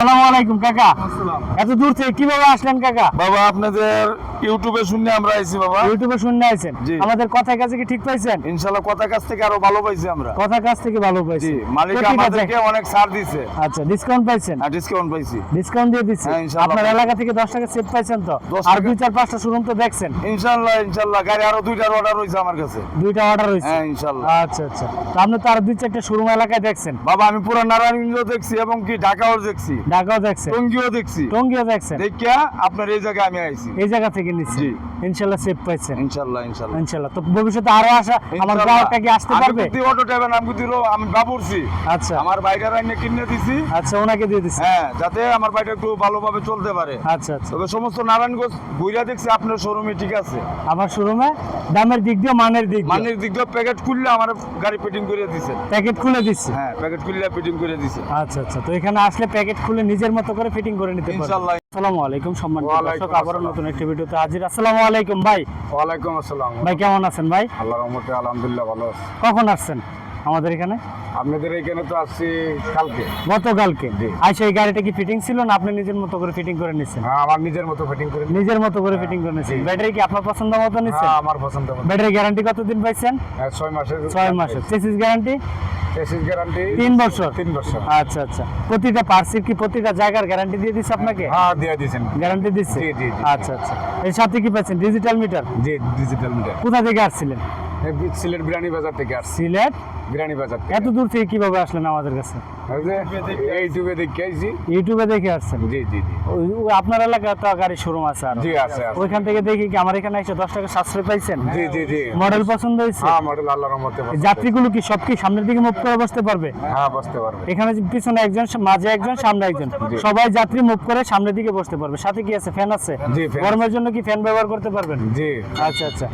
আসসালামু আলাইকুম কাকা। এত দূর থেকে কীভাবে আসলেন কাকা? বাবা আপনাদের ইউটিউবে শুনে আমরা আইছি বাবা। ইউটিউবে শুনে আছেন আমাদের কথার কাছে কি ঠিক পাইছেন? ইনশাল্লাহ কথা কাছ থেকে আরও ভালো পাইছি আমরা। কথার কাছ থেকে ভালো পাইছি মালিক আমাদেরকে অনেক ছাড় দিছে। আচ্ছা ডিসকাউন্ট পাইছেন? আর ডিসকাউন্ট পাইছি। ডিসকাউন্ট দিয়ে দিচ্ছি হ্যাঁ, আপনার এলাকা থেকে দশ টাকা সেভ পাইছেন তো? আর দুই চার পাঁচটা শোরুম তো দেখছেন। ইনশাল্লাহ ইনশাল্লাহ। গাড়ি আরও দুইটার অর্ডার হইছে আমার কাছে। দুইটা অর্ডার হ্যাঁ আচ্ছা আচ্ছা। তো আপনি তো আর দুই চারটা শোরুম এলাকায় দেখছেন। বাবা আমি পুরো নারায়ণগঞ্জ দেখছি এবং কি ঢাকাও দেখছি। ঢাকাও দেখছেন টঙ্গিও দেখছি। টঙ্গিও দেখছেন দেখিয়া আপনার এই জায়গায় আমি আইছি। এই জায়গা থেকে নিচ্ছি? পাইছেন। ইনশাল্লাহ ইনশাল্লাহ। তো ভবিষ্যতে আরও আমার গ্রাহকটা কি আসতে পারবে? বুদ্ধি অটো ড্রাইভার আমি রো- আমি বাবুরছি। আচ্ছা। আমার বাইকের আইনে কিনে দিছি। আচ্ছা ওনাকে দিয়ে দিচ্ছি হ্যাঁ যাতে আমার বাইকটা একটু ভালোভাবে চলতে পারে। আচ্ছা আচ্ছা। তবে সমস্ত নারায়ণগঞ্জ দেখছি আপনার শোরুমে ঠিক আছে। আমার শোরুমে দামের দিক দিয়ে মানের দিক মানের দিক দিয়ে প্যাকেট খুললে আমার গাড়ি ফিটিং করে দিছে। প্যাকেট খুলে দিচ্ছি হ্যাঁ প্যাকেট খুললে ফিটিং করে দিছে। আচ্ছা আচ্ছা। তো এখানে আসলে প্যাকেট খুলে নিজের মতো করে ফিটিং করে নিতে পারবেন ইনশাল্লাহ আসসালামু আলাইকুম সম্মানিত দর্শক আবারও নতুন একটি ভিডিওতে হাজির। আসসালামু আলাইকুম ভাই। ওয়ালাইকুম আসসালাম। ভাই কেমন আছেন ভাই? আল্লাহ রহমতে আলহামদুলিল্লাহ ভালো আছি। কখন আসছেন? আমাদের এখানে? আপনাদের এখানে তো আসছি কালকে। গতকালকে। আইসা এই গাড়িটা কি ফিটিং ছিল না আপনি নিজের মতো করে ফিটিং করে নিচ্ছেন হ্যাঁ আমার নিজের মতো ফিটিং করে নিজের মতো করে ফিটিং করে নিচ্ছেন জি। ব্যাটারি কি আপনার পছন্দ মতো নিচ্ছেন হ্যাঁ আমার পছন্দ মতো। ব্যাটারি গ্যারান্টি কতদিন পাইছেন? হ্যাঁ, ছয় মাসের ছয় মাসের। চেসিস গ্যারান্টি টেসিস গ্যারান্টি তিন বছর? তিন বছর। আচ্ছা আচ্ছা। প্রতিটা পার্সির কি প্রতিটা জায়গার গ্যারান্টি দিয়ে দিচ্ছে আপনাকে? হ্যাঁ দিয়ে দিয়েছেন। গ্যারান্টি দিচ্ছে জি, জি। আচ্ছা আচ্ছা। এর সাথে কি পাচ্ছেন ডিজিটাল মিটার জি ডিজিটাল মিটার কোথা থেকে আসছিলেন? সিলেট বিরানি বাজার থেকে আসছি। সিলেট? বাজার এত দূর থেকে কীভাবে আসলেন আমাদের কাছে? ইউটিউবে দেখে আইছি ইউটিউবে দেখে আসছেন? জি জি আপনার এলাকায় তো গাড়ির শোরুম আছে আর। জি আছে ওইখান থেকে দেখি কি আমার এখানে এসে দশ টাকা সাশ্রয় পাইছেন? জি জি জি। মডেল পছন্দ হয়েছে? হ্যাঁ মডেল আল্লাহর রহমতে যাত্রীগুলো কি সব কি সামনের দিকে মুভ করে বসতে পারবে। হ্যাঁ বসতে পারবে। এখানে যে পিছনে একজন মাঝে একজন সামনে একজন। সবাই যাত্রী মুভ করে সামনের দিকে বসতে পারবে। সাথে কি আছে? ফ্যান আছে? জি, গরমের জন্য কি ফ্যান ব্যবহার করতে পারবেন? জি। আচ্ছা আচ্ছা।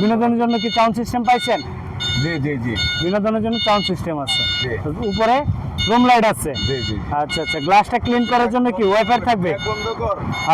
বিনোদনের জন্য কি সাউন্ড সিস্টেম পাইছেন? জি জি জি বিনোদনের জন্য সাউন্ড সিস্টেম আছে। উপরে রুম লাইট আছে? আচ্ছা আচ্ছা। গ্লাসটা ক্লিন করার জন্য কি ওয়াইফাই থাকবে?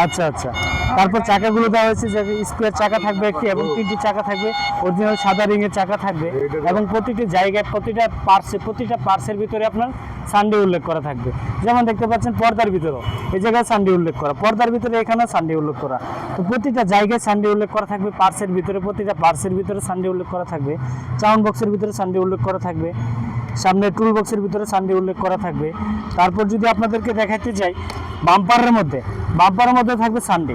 আচ্ছা আচ্ছা। তারপর চাকাগুলো দেওয়া হয়েছে যে স্কোয়ার চাকা থাকবে একটি এবং তিনটি চাকা থাকবে। অরিজিনাল সাদা রিংয়ের চাকা থাকবে এবং প্রতিটি জায়গায় প্রতিটা পার্সে প্রতিটা পার্সের ভিতরে আপনার সানডে উল্লেখ করা থাকবে। যেমন দেখতে পাচ্ছেন পর্দার ভিতরেও। এই জায়গায় সানডে উল্লেখ করা। পর্দার ভিতরে এখানে সানডে উল্লেখ করা। তো প্রতিটা জায়গায় সানডে উল্লেখ করা থাকবে পার্সের ভিতরে প্রতিটা পার্সের ভিতরে সানডে উল্লেখ করা থাকবে। চাউন বক্সের ভিতরে সানডে উল্লেখ করা থাকবে। সামনে টুল বক্সের ভিতরে সানডে উল্লেখ করা থাকবে। তারপর যদি আপনাদেরকে দেখাতে যাই বাম্পারের মধ্যে বাম্পারের মধ্যে থাকবে সানডে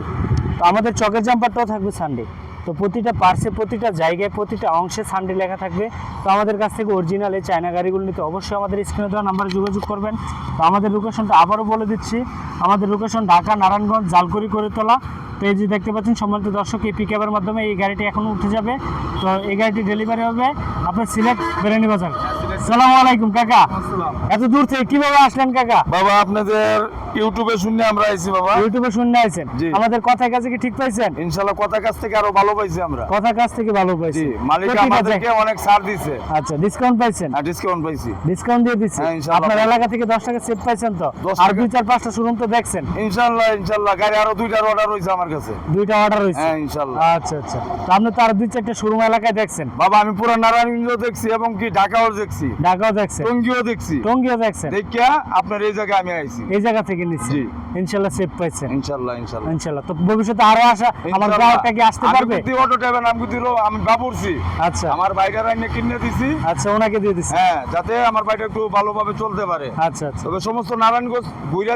তো আমাদের চকের জাম্পারটাও থাকবে সানডে তো প্রতিটা পার্সে প্রতিটা জায়গায়, প্রতিটা অংশে সানডে লেখা থাকবে। তো আমাদের কাছ থেকে অরিজিনাল এই চায়না গাড়িগুলো নিতে অবশ্যই আমাদের স্ক্রিনে দেওয়া নাম্বারে যোগাযোগ করবেন। তো আমাদের লোকেশনটা আবারও বলে দিচ্ছি। আমাদের লোকেশন ঢাকা, নারায়ণগঞ্জ, জালকুড়ি তোলা তো এই যে দেখতে পাচ্ছেন, সম্মানিত দর্শক, এই পিকআপের মাধ্যমে এই গাড়িটি এখন উঠে যাবে। তো এই গাড়িটি ডেলিভারি হবে আপনার সিলেট বেরানি বাজার। সালামু আলাইকুম কাকা। এত দূর থেকে কীভাবে আসলেন কাকা? বাবা আপনাদের ইউটিউবে শুনে আমরা আইছি বাবা। ইউটিউবে শুনে আছেন জি। আমাদের কথার কাছে কি ঠিক পাইছেন? ইনশাল্লাহ কথা কাছ থেকে আরও ভালো পাইছি আমরা। কথার কাছ থেকে ভালো পাইছি। মালিক আমাদেরকে অনেক ছাড় দিছে। আচ্ছা ডিসকাউন্ট পাইছেন? আর ডিসকাউন্ট পাইছি। ডিসকাউন্ট দিয়ে দিচ্ছি হ্যাঁ, আপনার এলাকা থেকে দশ টাকা সেভ পাইছেন তো? আর দুই চার পাঁচটা শোরুম তো দেখছেন। ইনশাল্লাহ ইনশাল্লাহ। গাড়ি আরও দুইটার অর্ডার হইছে আমার কাছে। দুইটা অর্ডার হ্যাঁ ইনশাল্লাহ। আচ্ছা আচ্ছা। তো আপনি তো আর দুই চারটা শোরুম এলাকায় দেখছেন। বাবা আমি পুরো নারায়ণগঞ্জ দেখছি এবং কি ঢাকাও দেখছি। ঢাকাও দেখছেন? টঙ্গিও দেখছি। টঙ্গিও দেখছেন? দেখিয়া আপনার এই জায়গায় আমি আইছি। এই জায়গা থেকে নিচ্ছি পাইছেন ইনশাল্লাহ ইনশাল্লাহ তো ভবিষ্যতে আরও আমার গ্রাহকটা কি আসতে পারবে? বুদ্ধি অটো ড্রাইভার আমি রো- আমি বাবুরছি। আচ্ছা। আমার বাইকের আইনে কিনে দিছি। আচ্ছা ওনাকে দিয়ে দিচ্ছি হ্যাঁ যাতে আমার বাইকটা একটু ভালোভাবে চলতে পারে। আচ্ছা আচ্ছা। তবে সমস্ত নারায়ণগঞ্জ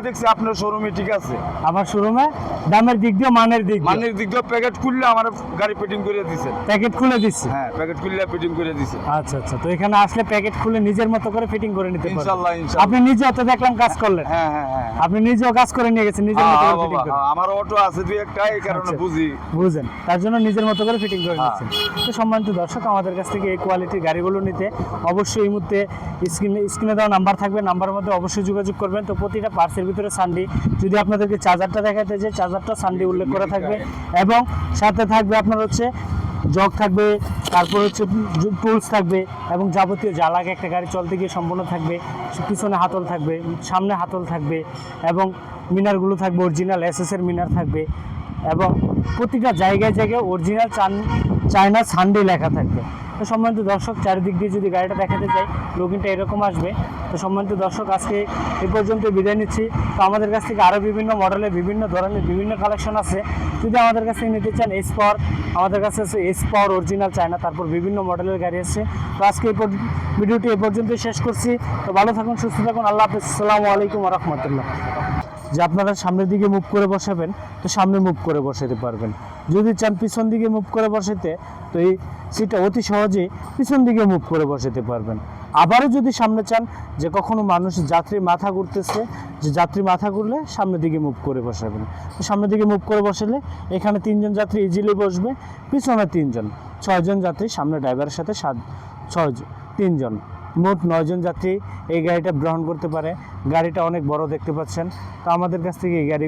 দেখছি আপনার শোরুমে ঠিক আছে। আমার শোরুমে দামের দিক দিয়ে মানের দিক মানের দিক দিয়ে প্যাকেট খুললে আমার গাড়ি ফিটিং করে দিছে। প্যাকেট খুলে দিচ্ছি হ্যাঁ প্যাকেট খুললে ফিটিং করে দিছে। আচ্ছা আচ্ছা। তো এখানে আসলে প্যাকেট খুলে নিজের মতো করে ফিটিং করে নিতে পারবেন ইনশাল্লাহ ইনশাল্লাহ। আপনি নিজে তো দেখলাম কাজ করলেন। হ্যাঁ হ্যাঁ হ্যাঁ। আপনি নিজেও কাজ করে নিয়ে গেছেন নিজের মতো করে ফিটিং করে। হ্যাঁ, আমার অটো আছে দুই একটা এই কারণে আচ্ছা। বুঝি। বুঝেন। তার জন্য নিজের মতো করে ফিটিং করে হ্যাঁ। নিচ্ছেন। তো সম্মানিত দর্শক আমাদের কাছ থেকে এই কোয়ালিটির গাড়িগুলো নিতে অবশ্যই এই মুহূর্তে স্ক্রিনে স্ক্রিনে দেওয়া নাম্বার থাকবে। নাম্বারের মধ্যে অবশ্যই যোগাযোগ করবেন। তো প্রতিটা পার্সের ভিতরে সানডি যদি আপনাদেরকে চার্জারটা দেখাতে যে চার্জারটা সানডি উল্লেখ করা থাকবে। এবং সাথে থাকবে আপনার হচ্ছে জগ থাকবে, তারপর হচ্ছে টুলস থাকবে এবং যাবতীয় যা লাগে একটা গাড়ি চলতে গিয়ে সম্পূর্ণ থাকবে, পিছনে হাতল থাকবে, সামনে হাতল থাকবে এবং মিনারগুলো থাকবে অরিজিনাল এসএসের মিনার থাকবে এবং প্রতিটা জায়গায় জায়গায় অরিজিনাল চান চায়না সানডে লেখা থাকবে তো সম্মানিত দর্শক, চারিদিক দিয়ে যদি গাড়িটা দেখাতে চাই লোকিনটা এরকম আসবে। তো সম্মানিত দর্শক, আজকে এ পর্যন্ত বিদায় নিচ্ছি। তো আমাদের কাছ থেকে আরও বিভিন্ন মডেলের বিভিন্ন ধরনের, বিভিন্ন কালেকশন আছে। যদি আমাদের কাছ থেকে নিতে চান এস পাওয়ার আমাদের কাছে আছে এস পাওয়ার অরিজিনাল চায়না তারপর বিভিন্ন মডেলের গাড়ি আছে। তো আজকে এই ভিডিওটি এ পর্যন্ত শেষ করছি। তো ভালো থাকুন, সুস্থ থাকুন, আল্লাহ হাফিজ। আসসালামু আলাইকুম রহমতুল্লাহ। যে আপনারা সামনের দিকে মুভ করে বসাবেন, তো সামনে মুভ করে বসাতে পারবেন। যদি চান পিছন দিকে মুভ করে বসাতে তো এই সিটটা অতি সহজেই পিছন দিকে মুভ করে বসাতে পারবেন। আবারও যদি সামনে চান যে কখনো মানুষ যাত্রী মাথা ঘুরতেছে, যে যাত্রী মাথা ঘুরলে সামনের দিকে মুভ করে বসাবেন। তো সামনের দিকে মুভ করে বসালে এখানে তিনজন যাত্রী ইজিলি বসবে, পিছনে তিনজন। ছয়জন যাত্রী সামনে ড্রাইভারের সাথে সাত ছয়জন তিনজন। মোট নয়জন যাত্রী এই গাড়িটা গ্রহণ করতে পারে। গাড়িটা অনেক বড় দেখতে পাচ্ছেন। তো আমাদের কাছ থেকে এই গাড়ি